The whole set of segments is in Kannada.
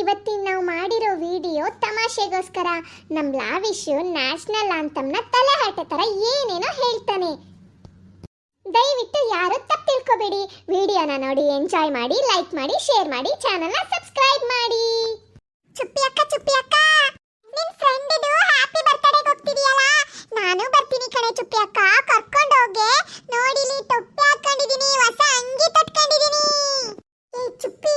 ಇವತ್ತಿನ ನಾವು ಮಾಡಿರೋ ವಿಡಿಯೋ ತಮಾಷೆಗೋಸ್ಕರ. ನಮ್ಮ ಲಾವಿಶು ನ್ಯಾಷನಲ್ ಆಂಥಮ್ನ ತಲೆ ಥರ ಏನೇನೋ ಹೇಳ್ತಾನೆ. ದಯವಿಟ್ಟು ಯಾರು ತಪ್ಪು ತಿಳ್ಕೊಬೇಡಿ. ವಿಡಿಯೋನ ನೋಡಿ ಎಂಜಾಯ್ ಮಾಡಿ ಲೈಕ್ ಮಾಡಿ ಶೇರ್ ಮಾಡಿ ಚಾನಲ್ನ ಸಬ್ಸ್ಕ್ರೈಬ್ ಮಾಡಿ. ಚುಪ್ಪಿ ಅಕ್ಕ ಚುಪ್ಪಿ ಅಕ್ಕ. ನಿಮ್ಮ ಫ್ರೆಂಡ್ ಇದು ಹ್ಯಾಪಿ ಬರ್ತ್ಡೇಗೆ ಹೋಗ್ತಿದೀಯಲ್ಲ? ನಾನು ಬರ್ತೀನಿ ಕಣೆ ಚುಪ್ಪಿ ಅಕ್ಕ. ಕರ್ಕೊಂಡು ಹೋಗೆ. ನೋಡಿಲಿ ಟೊಪ್ಪಿ ಹಾಕೊಂಡಿದೀನಿ, ಹೊಸ ಅಂಗಿ ಕಟ್ಕೊಂಡಿದೀನಿ ಈ ಚುಪ್ಪಿ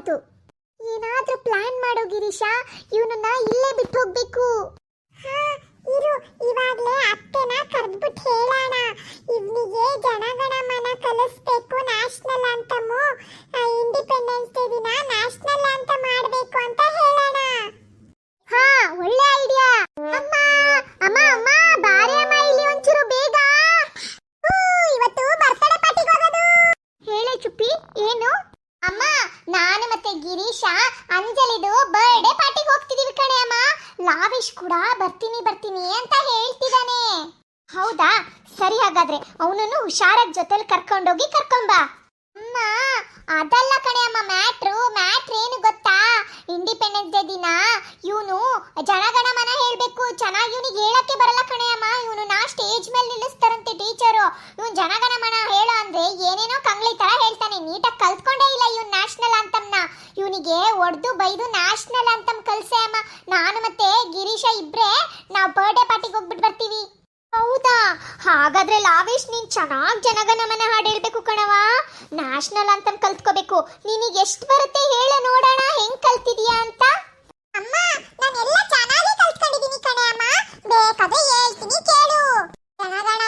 ಹೋಗ್ಬಾರ್ದು ಏನಾದ್ರೂ ಪ್ಲಾನ್ ಮಾಡೋ ಗಿರೀಶ. ಇವನನ್ನ ಇಲ್ಲೇ ಬಿಟ್ಟು ಹೋಗ್ಬೇಕು ಇರು. ಇವಾಗ್ಲೇ ಅತ್ತೆನ ಕರೆದ್ಬಿಟ್ಟು ಹೇಳೋಣ. ಇವನಿಗೆ ಜನಗಣ ಮನ ಕಲಿಸ್ಬೇಕು ನ್ಯಾಷನಲ್ ಅಂತಮು ಇಂಡಿಪೆಂಡೆನ್ಸ್ ಡೇ ದಿನ ನ್ಯಾಷನಲ್ ಅಂತ ಮಾಡಬೇಕು ಅಂತ ಹೇಳೋಣ ಹಾ ಒಳ್ಳೆ ಐಡಿಯಾ ಅಮ್ಮ ಅಮ್ಮ ಅಮ್ಮ ಬಾರೆ ಅಮ್ಮ ಇಲ್ಲಿ ಒಂಚೂರು ಬೇಗ ಹೂ, ಇವತ್ತು ಬರ್ತ್ಡೇ ಪಾರ್ಟಿಗೆ ಹೋಗೋದು ಹೇಳೆ ಚುಪ್ಪಿ ಏನು ಅಮ್ಮ ನಾನು ಮತ್ತೆ ಗಿರೀಶ, ಅಂಜಲಿದು ಬರ್ಡೇ ಪಾರ್ಟಿಗೆ ಹೋಗ್ತಿದೀವಿ ಕಣೆ ಅಮ್ಮ. ಲಾವಿಶ್ ಕೂಡ ಬರ್ತೀನಿ ಬರ್ತೀನಿ ಅಂತ ಹೇಳ್ತಿದ್ದಾನೆ ಹೌದಾ? ಸರಿ ಹಾಗಾದ್ರೆ ಅವನನ್ನು ಹುಷಾರಾಗಿ ಜೊತೆಲಿ ಕರ್ಕೊಂಡೋಗಿ ಕರ್ಕೊಂಬ. ಅಮ್ಮ, ಅದಲ್ಲ ಕಣೆ ಅಮ್ಮ, ಮ್ಯಾಟ್ರು, ಮ್ಯಾಟ್ರ್ ಏನು ಗೊತ್ತಾ? ಇಂಡಿಪೆಂಡೆನ್ಸ್ ಡೇ ದಿನ ಇವನು ಜನಗಣ ಮನ ಹೇಳ್ಬೇಕು, ಚೆನ್ನಾಗಿ ಇವನಿಗೆ ಹೇಳಕ್ಕೆ ಬರಲ್ಲ ಕಣೆ ಅಮ್ಮ ಇವನು ನಾ ಸ್ಟೇಜ್ ಮೇಲೆ ನಿಲ್ಲಿಸ್ತಾರಂತೆ ಟೀಚರು ಇವನು ಜನಗಣ ಮನ ಹೇಳೋ ಅಂದ್ರೆ ಏನೇನೋ ಕಂಗ್ಳಿ ತರ ಹೇಳ್ತಾನೆ ನೀಟಾಗಿ ಕಲ್ತ್ಕೊಂಡೇ ಇಲ್ಲ ಇವನ್ ನ್ಯಾಷನಲ್ ಅಂತಮ್ನ ಇವನಿಗೆ ಒಡ್ದು ಬೈದು ನ್ಯಾಷನಲ್ ಅಂತ ಕಲ್ಸೆ ಅಮ್ಮ. ನಾನು ಮತ್ತೆ ಗಿರೀಶ ಇಬ್ರೆ ನಾವು ಬರ್ಡೇ ಪಾರ್ಟಿಗೆ ಹೋಗ್ಬಿಟ್ಟು ಬರ್ತೀವಿ. ಹೌದಾ? ಹಾಗಾದ್ರೆ ಲಾವೇಶ್, ನೀನ್ ಚೆನ್ನಾಗಿ ಜನಗಣಮನ ಹಾಡು ಹೇಳ್ಬೇಕು ಕಣವ ನ್ಯಾಷನಲ್ ಅಂತ ಕಲ್ತ್ಕೋಬೇಕು. ನಿನಗೆ ಎಷ್ಟು ಬರುತ್ತೆ ಹೇಳ ನೋಡೋಣ. ಹೆಂಗ್ ಕಲ್ತಿದ್ಯಾ ಅಂತ? ಅಮ್ಮ, ನಾನೆಲ್ಲ ಚೆನ್ನಾಗಿ ಕಲ್ತ್ಕೊಂಡಿದ್ದೀನಿ ಕಣೆ ಅಮ್ಮ. ಬೇಕಾದ್ರೆ ಹೇಳ್ತೀನಿ ಕೇಳು. ಜನಗಣ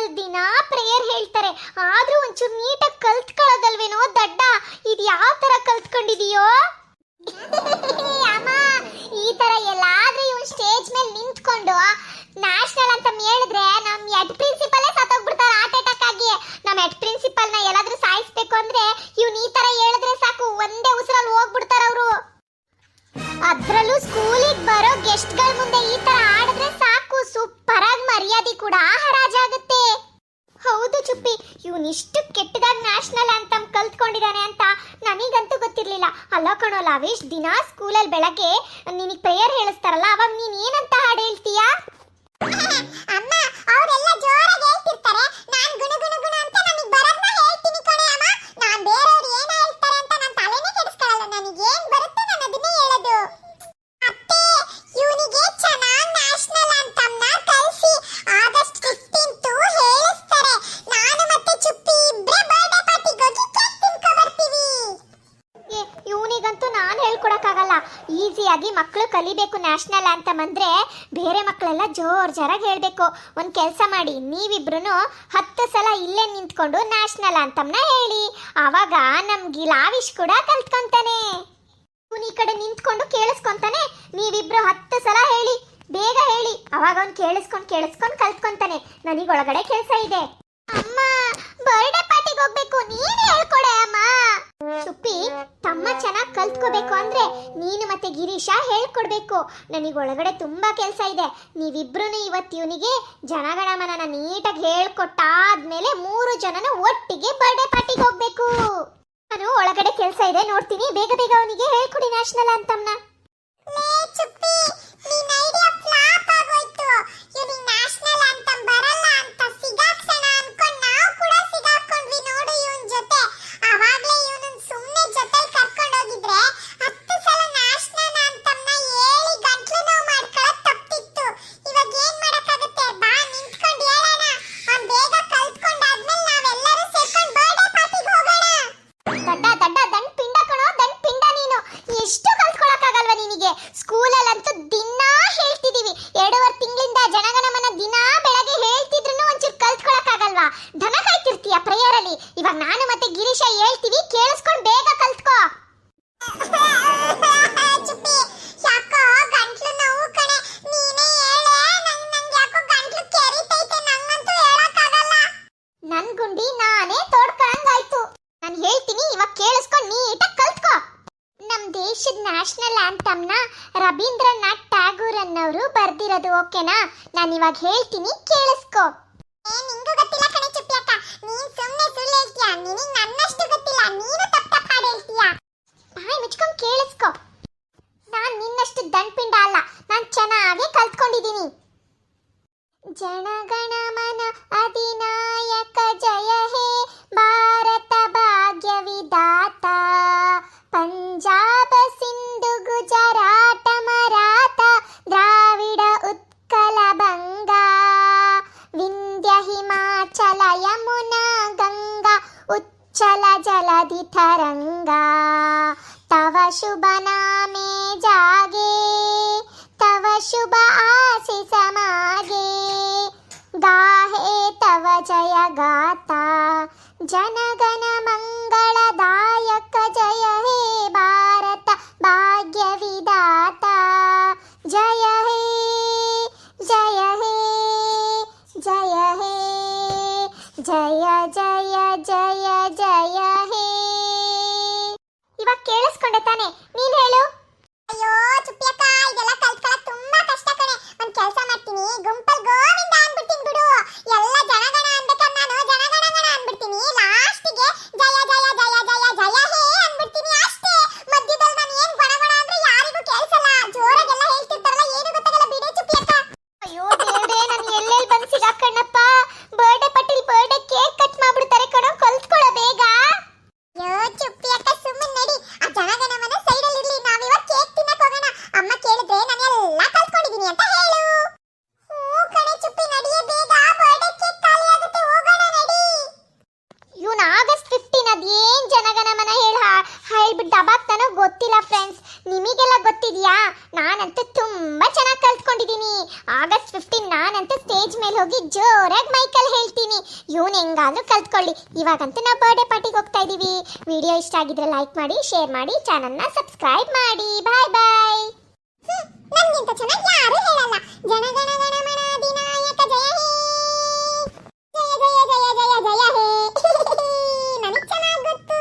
ಸ್ಕೂಲಲ್ಲಿ ದಿನ ಪ್ರೇಯರ್ ಹೇಳ್ತಾರೆ. ಆದ್ರೂ ಒಂಚೂರು ನೀಟಾಗಿ ಕಲ್ತ್ಕೊಳ್ಳೋದಲ್ವೇನೋ ದಡ್ಡ? ಇದು ಯಾವ ತರ ಕಲ್ತ್ಕೊಂಡಿದೀಯೋ? ಅಮ್ಮ, ಈ ತರ ಎಲ್ಲಾದ್ರೂ ಇವ್ ಸ್ಟೇಜ್ ಮೇಲೆ ನಿಂತ್ಕೊಂಡು ನ್ಯಾಷನಲ್ ಅಂತ ಹೇಳಿದ್ರೆ ನಮ್ ಹೆಡ್ ಹೌದು ಚುಪ್ಪಿ. ಇವನಿಷ್ಟು ಕೆಟ್ಟದಾಗಿ ನ್ಯಾಷನಲ್ ಅಂತಮ್ ಕಲ್ತ್ಕೊಂಡಿದ್ದಾನೆ ಅಂತ ನನಗಂತೂ ಗೊತ್ತಿರಲಿಲ್ಲ. ಅಲ್ಲ ಕಣೋ ಲಾವೇಶ್, ದಿನ ಸ್ಕೂಲಲ್ಲಿ ಬೆಳಗ್ಗೆ ನಿನಗೆ ಪ್ರೇಯರ್ ಹೇಳಿಸ್ತಾರಲ್ಲ, ಅವಾಗ ನೀನು ಏನಂತ ಹಾಡು ಹೇಳ್ತೀಯಾ? ಅಮ್ಮ, ಅವರೆಲ್ಲ ಜೋರಾಗಿ ಕಲಿಬೇಕು ನ್ಯಾಷನಲ್ ಅಂತ ಬಂದ್ರೆ ಬೇರೆ ಮಕ್ಕಳೆಲ್ಲ ಜೋರ್ ಜೋರಾಗಿ ಹೇಳಬೇಕು. ಒಂದು ಕೆಲಸ ಮಾಡಿ ನೀವಿಬ್ರು ಹತ್ತು ಸಲ ಇಲ್ಲೇ ನಿಂತ್ಕೊಂಡು ನ್ಯಾಷನಲ್ ಅಂತಮ್ನ ಹೇಳಿ. ಆವಾಗ ನಮ್ಗೆ ಲಾವಿಶ್ ಕೂಡ ಕಲ್ತ್ಕೊಂತಾನೆ. ಇವನು ಈ ಕಡೆ ನಿಂತ್ಕೊಂಡು ಕೇಳಿಸ್ಕೊಂತಾನೆ. ನೀವಿಬ್ರು ಹತ್ತು ಸಲ ಹೇಳಿ, ಬೇಗ ಹೇಳಿ. ಅವಾಗ ಅವ್ನು ಕೇಳಿಸ್ಕೊಂಡು ಕೇಳಿಸ್ಕೊಂಡು ಕಲ್ತ್ಕೊಂತಾನೆ. ನನಗೆ ಒಳಗಡೆ ಕೆಲಸ ಇದೆ. ಅಮ್ಮ ಬರ್ಡೇ ಪಾರ್ಟಿಗೆ ಹೋಗ್ಬೇಕು. ನೀನೇ ಹೇಳ್ಕೊಡೆ, ಅಮ್ಮ. ಚುಪ್ಪಿ ತಮ್ಮ ಚೆನ್ನಾಗಿ ಕಲ್ತ್ಕೋಬೇಕು ಅಂದ್ರೆ ನೀನು ಮತ್ತೆ ಗಿರೀಶ ಹೇಳ್ಕೊಡ್ಬೇಕು. ನನಗೆ ಒಳಗಡೆ ತುಂಬಾ ಕೆಲಸ ಇದೆ. ನೀವಿಬ್ರು ಇವತ್ತು ಇವನಿಗೆ ಜನಗಣಮನನ ನೀಟಾಗಿ ಹೇಳ್ಕೊಟ್ಟಾದ್ಮೇಲೆ ಮೂರು ಜನನ ಒಟ್ಟಿಗೆ ಬರ್ಡೇ ಪಾರ್ಟಿಗೆ ಹೋಗ್ಬೇಕು. ನಾನು ಒಳಗಡೆ ಕೆಲಸ ಇದೆ, ನೋಡ್ತೀನಿ. ಬೇಗ ಬೇಗ ಅವನಿಗೆ ಹೇಳ್ಕೊಡಿ ನ್ಯಾಷನಲ್ ಅಂತಮ್ನ ದನ ಕಾಯ್ತಿರ್ತೀಯ ಪ್ರೇಯರ್ ಅಲ್ಲಿ ಇವಾಗ ನಾನು ಮತ್ತೆ ಗಿರೀಶ ಹೇಳ್ತೀವಿ ಕೇಳಿಸ್ಕೊಂಡು ಬೇಗ ಕಲ್ತ್ಕೋ. ನನ್ ಗುಂಡಿ ನಾನೇ ತೋಡ್ಕೊಂಡಾಯ್ತು ನಾನು ಹೇಳ್ತೀನಿ ಇವಾಗ ಕೇಳಿಸ್ಕೊಂಡು ನೀಟಾಗಿ ಕಲ್ತ್ಕೋ. ನಮ್ಮ ದೇಶದ ನ್ಯಾಷನಲ್ ಆಂಥಮ್ನ ರವೀಂದ್ರನಾಥ್ ಟ್ಯಾಗೂರ್ ಅನ್ನೋರು ಬರ್ದಿರೋದು ಓಕೆನಾ? ನಾನು ಇವಾಗ ಹೇಳ್ತೀನಿ ಕೇಳಿಸ್ಕೋ. उच्छल जलधि तरङ्गा तव शुभ नामे जागे, तव शुभ आसि समागे गाहे तव जय गाता, जन गण ಜಯ ಜಯ ಜಯ ಜಯ ಹೇ. ಇವಾಗ ಕೇಳಿಸ್ಕೊಂಡೆ ತಾನೆ. ನೀನ್ ಹೇಳು. ಅಯ್ಯೋ, ಚುಪ್ಪಿಯಕ್ಕ, ಇದೆಲ್ಲ ಕಲ್ತ್ಕೊಳ್ಳೋದು ತುಂಬಾ ಕಷ್ಟ ಕಣೆ. ಒಂದ್ ಕೆಲಸ ಮಾಡ್ತೀನಿ. ಗುಂಪಲ್ ಗೋವಿಂದ ಅನ್ಬಿಡ್ತೀನಿ ಬಿಡು. ಎಲ್ಲ ಜನಗಣ ಅನ್ಬೇಕಾದ್ರೆ ನಾನು ಜನಗಣಗಣ ಅನ್ಬಿಡ್ತೀನಿ ಲಾಸ್ಟಿಗೆ ಜಯ ಜಯ ಜಯ ಜಯ ಜಯ ಹೇ ಅನ್ಬಿಡ್ತೀನಿ ಅಷ್ಟೇ ಮಧ್ಯದಲ್ಲಿ ನಾನು ಏನ್ ಗಣಗಣ ಅಂದ್ರೆ ಯಾರಿಗೂ ಕೇಳಿಸಲ್ಲ ಜೋರಾಗೆಲ್ಲ ಹೇಳ್ತಿರ್ತಾರಲ್ಲ ಏನು ಗೊತ್ತಾಗಲ್ಲ ಬಿಡಿ ಚುಪ್ಪಿಯಕ್ಕ ಅಯ್ಯೋ ದೇವ್ರೇ ನಾನು ಎಲ್ಲೆಲ್ಲಿ ಬಂದು ಸಿಗಾಕಣ್ಣಪ್ಪ ಬರ್ಡೇ ಪಟ್ಟಿಲ್ ಬರ್ಡೇ ಕೇಕ್ ಕಟ್ ಮಾಡ್ಬಿಡ್ತಾರೆ ಕಣೋ ಕಲ್ತ್ಕೊಳ್ಳೋ ಬೇಗ ಅಯ್ಯೋ ಚುಪ್ಪಿ ಅಕ್ಕ ಸುಮ್ಮನೆ ನಡಿ ಆ ಜನಗಣಮನ ಸೈಡಲ್ಲಿ ಇರ್ಲಿ ನಾವಿವಾಗ ಕೇಕ್ ತಿನ್ನಕ್ ಹೋಗೋಣ ಅಮ್ಮ ಕೇಳಿದ್ರೆ ನಾನು ಎಲ್ಲ ಕಲ್ತ್ಕೊಂಡಿದೀನಿ ಅಂತ ಹೇಳು ಹ್ಞೂ ಕಣೆ ಚುಪ್ಪಿ ನಡಿಯೇ ಬೇಗ ಬರ್ಡೇ ಕೇಕ್ ಖಾಲಿ ಆಗುತ್ತೆ ಹೋಗೋಣ ನಡಿ ಇವನು ಆಗಸ್ಟ್ ಫಿಫ್ಟೀನ್ ಅದೇನ್ ಜನಗಣಮನ ಹೇಳ ಹೇಳ್ಬಿಟ್ಟು ದಬಾಕ್ತಾನೋ ಗೊತ್ತಿಲ್ಲ ಫ್ರೆಂಡ್ಸ್ ನಿಮಗೆಲ್ಲ ಗೊತ್ತಿದ್ಯಾ ನಾನಂತೂ ತುಂಬಾ ಚೆನ್ನಾಗಿ ಕಲ್ತ್ಕೊಂಡಿದ್ದೀನಿ ಆಗಸ್ಟ್ ಫಿಫ್ಟೀನ್ ನಾನಂತೂ ಸ್ಟೇಜ್ ಮೇಲೆ ಹೋಗಿ ಜೋರಾಗಿ ಮೈಕಲ್ಲಿ ಹೇಳ್ತೀನಿ ಇವನು ಹೆಂಗಾದ್ರೂ ಕಲ್ತ್ಕೊಳ್ಳಿ. ಇವಾಗಂತೂ ನಾವು ಬರ್ಡೇ ಪಾರ್ಟಿಗೆ ಹೋಗ್ತಾ ಇದೀವಿ. ವಿಡಿಯೋ ಇಷ್ಟ ಆಗಿದ್ರೆ ಲೈಕ್ ಮಾಡಿ ಶೇರ್ ಮಾಡಿ ಚಾನಲ್ನ ಸಬ್ಸ್ಕ್ರೈಬ್ ಮಾಡಿ. ಬಾಯ್ ಬಾಯ್ ನನ್ಗಿಂತ ಚೆನ್ನಾಗಿ ಯಾರು ಹೇಳಲ್ಲ. ಜನಗಣ ಗಣಮಣ ಅಧಿನಾಯಕ, ಜಯ ಹೇ. ಜಯ ಜಯ ಜಯ ಜಯ ಜಯ ಹೇ. ಗೊತ್ತು.